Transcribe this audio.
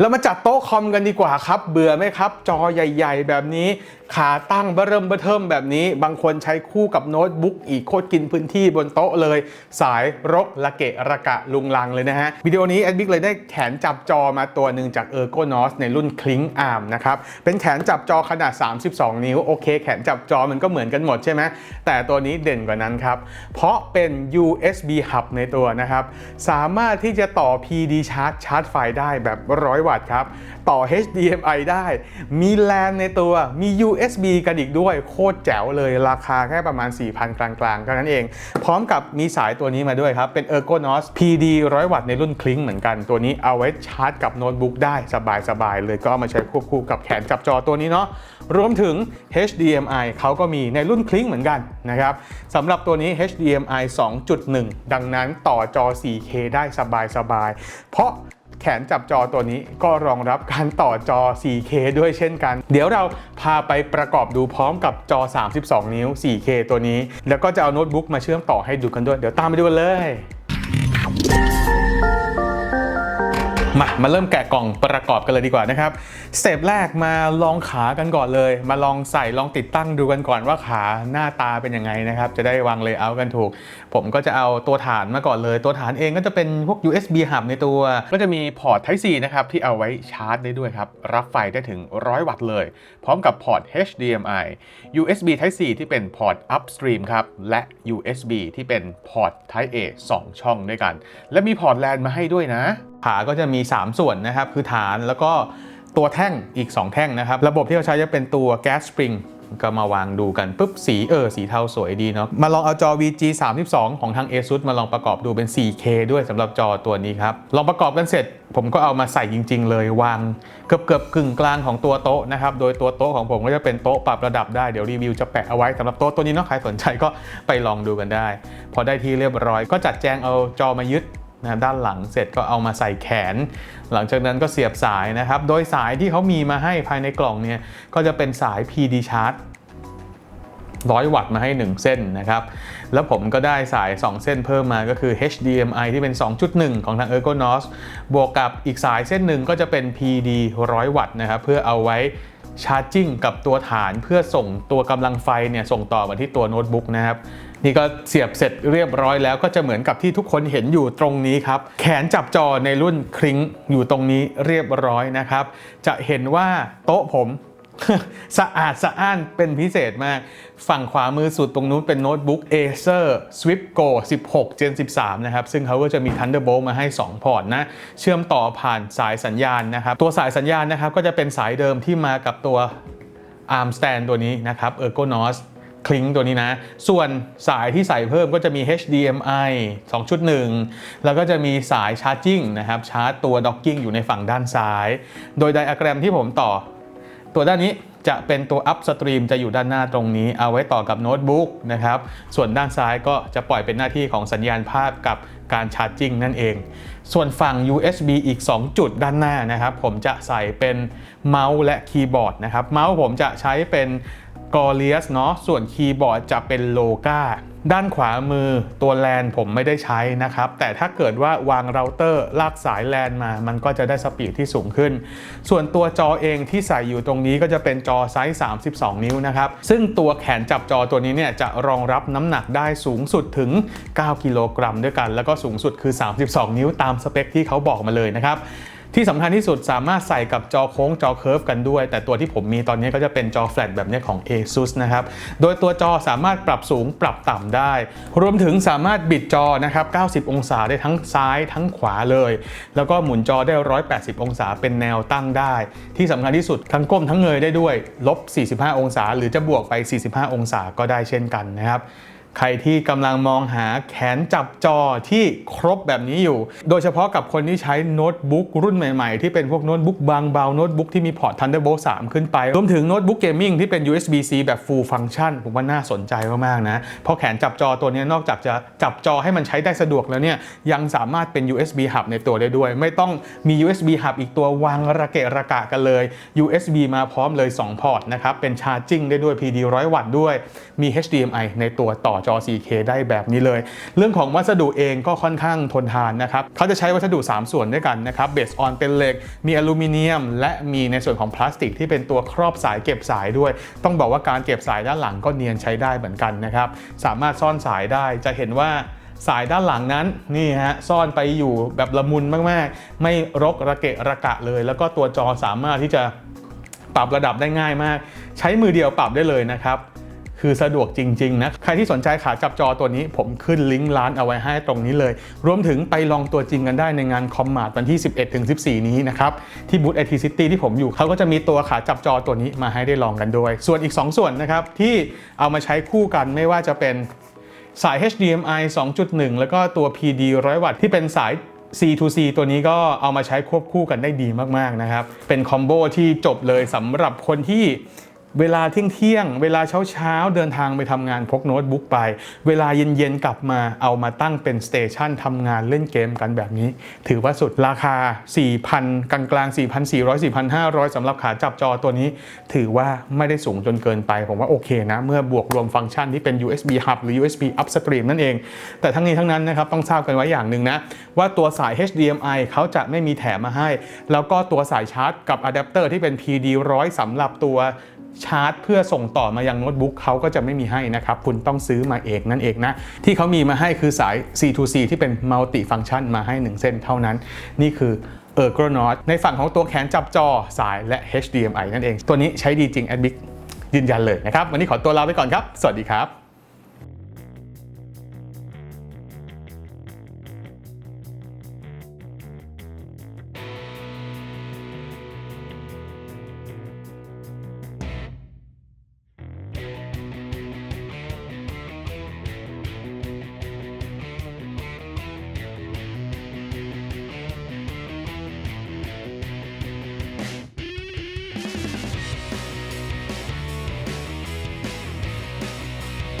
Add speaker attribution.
Speaker 1: เรามาจัดโต๊ะคอมกันดีกว่าครับ เบื่อไหมครับ จอใหญ่ ๆ แบบนี้ ขาตั้งเบอเริ่มเบอเทิมแบบนี้ บางคนใช้คู่กับโน้ตบุ๊กอีกโคตรกินพื้นที่บนโต๊ะเลย สายรกระเกะระกะลุงลังเลยนะฮะ วิดีโอนี้แอดบิ๊กเลยได้แขนจับจอมาตัวหนึ่งจาก e r g o n o s ในรุ่นคลิงอาร์มนะครับ เป็นแขนจับจอขนาด 32 นิ้ว โอเค แขนจับจอมันก็เหมือนกันหมดใช่ไหมแต่ตัวนี้เด่นกว่านั้นครับเพราะเป็น USB hub ในตัวนะครับสามารถที่จะต่อ PD charge ชาร์จไฟได้แบบ100วัตต์ครับ ต่อ HDMI ได้ มีแลนในตัว มี USB กันอีกด้วย โคตรแจ๋วเลย ราคาแค่ประมาณ 4,000 กลางๆเท่านั้นเอง พร้อมกับมีสายตัวนี้มาด้วยครับ เป็น Ergonos PD 100 วัตต์ในรุ่นคลิงเหมือนกัน ตัวนี้เอาไว้ชาร์จกับโน้ตบุ๊กได้สบายๆเลย ก็เอามาใช้ควบคู่กับแขนจับจอตัวนี้เนาะ รวมถึง HDMI เขาก็มีในรุ่นคลิงเหมือนกันนะครับสำหรับตัวนี้ HDMI 2.1 ดังนั้นต่อจอ 4K ได้สบายๆ เพราะ แขนจับจอตัวนี้ก็รองรับการต่อจอ 4K ด้วยเช่นกัน เดี๋ยวเราพาไปประกอบดูพร้อมกับจอ 32 นิ้ว 4K ตัวนี้ แล้วก็จะเอาโน้ตบุ๊กมาเชื่อมต่อให้ดูกันด้วย เดี๋ยวตามไปดูกันเลย มามาเริ่มแกะกล่องประกอบกันเลยดีกว่านะครับสเต็ปแรกมาลองขากันก่อนเลย มาลองใส่ลองติดตั้งดูกันก่อนว่าขาหน้าตาเป็นยังไงนะครับ จะได้วางเลเยอร์กันถูก ผมก็จะเอาตัวฐานมาก่อนเลย ตัวฐานเองก็จะเป็นพวก USB hub ในตัว ก็จะมีพอร์ต Type C นะครับที่เอาไว้ชาร์จได้ด้วยครับ รับไฟได้ถึง 100 วัตต์เลย พร้อมกับพอร์ต HDMI USB Type C ที่เป็นพอร์ต upstream ครับและ USB ที่เป็นพอร์ต Type A 2 ช่องด้วยกัน และมีพอร์ต LAN มาให้ด้วยนะ ขาก็จะมี 3 ส่วนนะครับ คือฐานแล้วก็ตัวแท่งอีก 2 แท่งนะครับ ระบบที่เราใช้จะเป็นตัว Gas Spring ก็มาวางดูกันปุ๊บสีเออสีเทาสวยดีเนาะมาลองเอาจอ VG 32 ของทาง ASUS มาลองประกอบดูเป็น 4K ด้วยสำหรับจอตัวนี้ครับ ลองประกอบกันเสร็จ ผมก็เอามาใส่จริง ๆ เลยวางเกือบเกือบกึ่งกลางของตัวโต๊ะนะครับ โดยตัวโต๊ะของผมก็จะเป็นโต๊ะปรับระดับได้เดี๋ยวรีวิวจะแปะเอาไว้สำหรับโต๊ะตัวนี้เนาะใครสนใจก็ไปลองดูกันได้ พอได้ที่เรียบร้อยก็จัดแจงเอาจอมายึด นะด้านหลังเสร็จก็เอามาใส่แขน หลังจากนั้นก็เสียบสายนะครับ โดยสายที่เขามีมาให้ภายในกล่องเนี่ยก็จะเป็นสาย PD Charge 100 วัตต์มาให้ 1 เส้นนะครับ แล้วผมก็ได้สาย 2 เส้นเพิ่มมาก็คือ HDMI ที่เป็น 2.1 ของทาง Ergonos บวกกับอีกสายเส้นหนึ่งก็จะเป็น PD 100 วัตต์นะครับเพื่อเอาไว้ชาร์จิ่งกับตัวฐานเพื่อส่งตัวกำลังไฟเนี่ยส่งต่อมาที่ตัวโน้ตบุ๊กนะครับ นี่ก็เสียบเสร็จเรียบร้อยแล้วก็จะเหมือนกับที่ทุกคนเห็นอยู่ตรงนี้ครับ แขนจับจอในรุ่นคลิงอยู่ตรงนี้เรียบร้อยนะครับ จะเห็นว่าโต๊ะผมสะอาดสะอ้านเป็นพิเศษมาก ฝั่งขวามือสุดตรงนู้นเป็นโน้ตบุ๊ก Acer Swift Go 16 Gen 13 นะครับ ซึ่งเขาก็จะมี Thunderbolt มาให้ 2 พอร์ตนะ เชื่อมต่อผ่านสายสัญญาณนะครับ ตัวสายสัญญาณนะครับ ก็จะเป็นสายเดิมที่มากับตัว arm stand ตัวนี้นะครับ Ergonos คลิงตัวนี้นะ ส่วนสายที่ใส่เพิ่มก็จะมี HDMI 2.1 แล้วก็จะมีสายชาร์จิ่งนะครับชาร์จตัวด็อกกิ้งอยู่ในฝั่งด้านซ้าย โดยไดอะแกรมที่ผมต่อ ตัวด้านนี้ จะเป็นตัว upstream จะอยู่ด้านหน้าตรงนี้ เอาไว้ต่อกับโน้ตบุ๊กนะครับ ส่วนด้านซ้ายก็จะปล่อยเป็นหน้าที่ของสัญญาณภาพกับการชาร์จจิ่งนั่นเอง ส่วนฝั่ง USB อีก 2 จุดด้านหน้านะครับ ผมจะใส่เป็นเมาส์และคีย์บอร์ดนะครับ เมาส์ผมจะใช้เป็นกอเลียสเนาะ ส่วนคีย์บอร์ดจะเป็นโลกา ด้านขวามือตัวแลนผมไม่ได้ใช้นะครับ แต่ถ้าเกิดว่าวางเราเตอร์ลากสายแลนมา มันก็จะได้สปีดที่สูงขึ้น ส่วนตัวจอเองที่ใส่อยู่ตรงนี้ก็จะเป็นจอไซส์ 32 นิ้วนะครับ ซึ่งตัวแขนจับจอตัวนี้เนี่ยจะรองรับน้ำหนักได้สูงสุดถึง 9 กิโลกรัมด้วยกัน แล้วก็สูงสุดคือ 32 นิ้วตามสเปคที่เขาบอกมาเลยนะครับ ที่สำคัญที่สุดสามารถใส่กับจอโค้งจอเคิร์ฟกันด้วย แต่ตัวที่ผมมีตอนนี้ก็จะเป็นจอแฟลตแบบนี้ของ ASUS นะครับ โดยตัวจอสามารถปรับสูงปรับต่ำได้ รวมถึงสามารถบิดจอนะครับ 90 องศาได้ทั้งซ้ายทั้งขวาเลย แล้วก็หมุนจอได้ 180 องศาเป็นแนวตั้งได้ ที่สำคัญที่สุดทั้งก้มทั้งเงยได้ด้วยลบ 45 องศา หรือจะบวกไป 45 องศาก็ได้เช่นกันนะครับ ใครที่กำลังมองหาแขนจับจอที่ครบแบบนี้อยู่ โดยเฉพาะกับคนที่ใช้โน้ตบุ๊กรุ่นใหม่ๆ ที่เป็นพวกโน้ตบุ๊กบางเบาโน้ตบุ๊กที่มีพอร์ต Thunderbolt 3 ขึ้นไป รวมถึงโน้ตบุ๊กเกมมิ่งที่เป็น USB-C แบบ full function ผมว่าน่าสนใจมากๆนะ เพราะแขนจับจอตัวนี้นอกจากจะจับจอให้มันใช้ได้สะดวกแล้วเนี่ยยังสามารถเป็น USB hub ในตัวได้ด้วย ไม่ต้องมี USB hub อีกตัววางระเกะระกะกันเลย USB มาพร้อมเลย 2 พอร์ตนะครับเป็นชาร์จิ่งได้ด้วย PD 100 วัตต์ด้วยมี HDMI ในตัวต่อจอ 4K ได้แบบนี้เลย เรื่องของวัสดุเองก็ค่อนข้างทนทานนะครับเขาจะใช้วัสดุ 3 ส่วนด้วยกันนะครับเบสออนเป็นเหล็ก มีอลูมิเนียม และมีในส่วนของพลาสติกที่เป็นตัวครอบสายเก็บสายด้วย ต้องบอกว่าการเก็บสายด้านหลังก็เนียนใช้ได้เหมือนกันนะครับสามารถซ่อนสายได้จะเห็นว่าสายด้านหลังนั้นนี่ฮะซ่อนไปอยู่แบบละมุนมากๆ ไม่รกระเกะระกะเลย แล้วก็ตัวจอสามารถที่จะปรับระดับได้ง่ายมาก ใช้มือเดียวปรับได้เลยนะครับ คือสะดวกจริงๆนะ ใครที่สนใจขาจับจอตัวนี้ ผมขึ้นลิงก์ร้านเอาไว้ให้ตรงนี้เลย รวมถึงไปลองตัวจริงกันได้ในงานคอมมาดวันที่ 11-14 นี้นะครับ ที่บูธ IT City ที่ผมอยู่เขาก็จะมีตัวขาจับจอตัวนี้มาให้ได้ลองกันด้วย ส่วนอีก 2 ส่วนนะครับที่เอามาใช้คู่กันไม่ว่าจะเป็นสาย HDMI 2.1 แล้วก็ตัว PD 100 วัตต์ที่เป็นสาย C2C ตัวนี้ก็เอามาใช้ควบคู่กันได้ดีมาก ๆ นะครับ เป็นคอมโบที่จบเลยสำหรับคนที่ เวลาเที่ยงเที่ยงเวลาเช้าเช้าเดินทางไปทำงานพกโน้ตบุ๊กไป เวลาเย็นๆกลับมาเอามาตั้งเป็นสเตชันทำงานเล่นเกมกันแบบนี้ ถือว่าสุดราคา 4,000 กลางกลาง4,400 4,500สำหรับขาจับจอตัวนี้ ถือว่าไม่ได้สูงจนเกินไป ผมว่าโอเคนะ เมื่อบวกรวมฟังก์ชันที่เป็น USB hub หรือ USB upstream นั่นเอง แต่ทั้งนี้ทั้งนั้นนะครับต้องทราบกันไว้อย่างหนึ่งนะ ว่าตัวสาย HDMI เขาจะไม่มีแถมมาให้ แล้วก็ตัวสายชาร์จกับอะแดปเตอร์ที่เป็น PD 100 สำหรับตัว ชาร์จ เพื่อส่งต่อมายังโน้ตบุ๊กเขาก็จะไม่มีให้นะครับ คุณต้องซื้อมาเองนั่นเองนะ ที่เขามีมาให้คือสาย C2C ที่เป็นมัลติฟังก์ชันมาให้ 1 เส้นเท่านั้น นี่คือ e r g o n o t ในฝั่งของตัวแขนจับจอสายและ HDMI นั่นเอง ตัวนี้ใช้ดีจริงแอดบิกยืนยันเลยนะครับ วันนี้ขอตัวลาไปก่อนครับ สวัสดีครับ